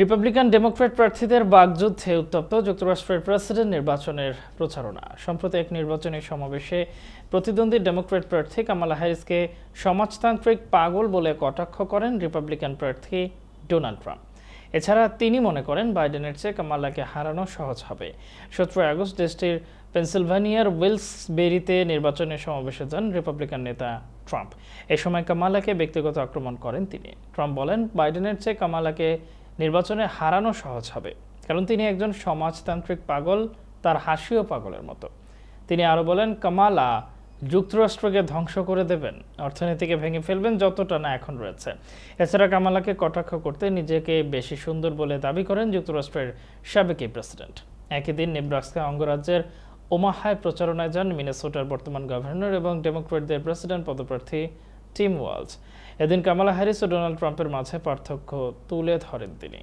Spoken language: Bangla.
রিপাবলিকান ডেমোক্র্যাট প্রার্থীদের বাগযুদ্ধে উত্তপ্ত যুক্তরাষ্ট্রের প্রেসিডেন্ট নির্বাচনের প্রচারণা। সম্প্রতি এক নির্বাচনী সমাবেশে প্রতিদ্বন্দ্বী ডেমোক্র্যাট প্রার্থী কামালা হ্যারিসকে সমাজতান্ত্রিক পাগল বলে কটাক্ষ করেন রিপাবলিকান প্রার্থী ডোনাল্ড ট্রাম্প এছাড়া তিনি মনে করেন বাইডেনের চেয়ে কামালাকে হারানো সহজ হবে। সতেরোই আগস্ট দেশটির পেনসিলভানিয়ার উইলসবেরিতে নির্বাচনী সমাবেশে যান রিপাবলিকান নেতা ট্রাম্প এ সময় কামালাকে ব্যক্তিগত আক্রমণ করেন তিনি। ট্রাম্প বলেন, বাইডেনের চেয়ে কামালাকে নির্বাচনে হারানো সহজ হবে। কারণ তিনি একজন সমাজতান্ত্রিক পাগল, তার হাসিও পাগলের মতো। তিনি আরও বলেন, কামালা যুক্তরাষ্ট্রকে ধ্বংস করে দেবেন। অর্থনীতিকে ভেঙে ফেলবেন যতটা না এখন রয়েছে। এছাড়া কামালাকে কটাক্ষ করতে নিজেকে বেশি সুন্দর বলে দাবি করেন যুক্তরাষ্ট্রের সাবেক প্রেসিডেন্ট। একই দিন নেব্রাস্কা অঙ্গরাজ্যের ওমাহায় প্রচারণায় যান মিনেসোটার বর্তমান গভর্নর এবং ডেমোক্রেটদের প্রেসিডেন্ট পদপ্রার্থী টিম ওয়ালস এদিন কামালা হ্যারিস ও ডোনাল্ড ট্রাম্পের মাঝে পার্থক্য তুলে ধরেন তিনি।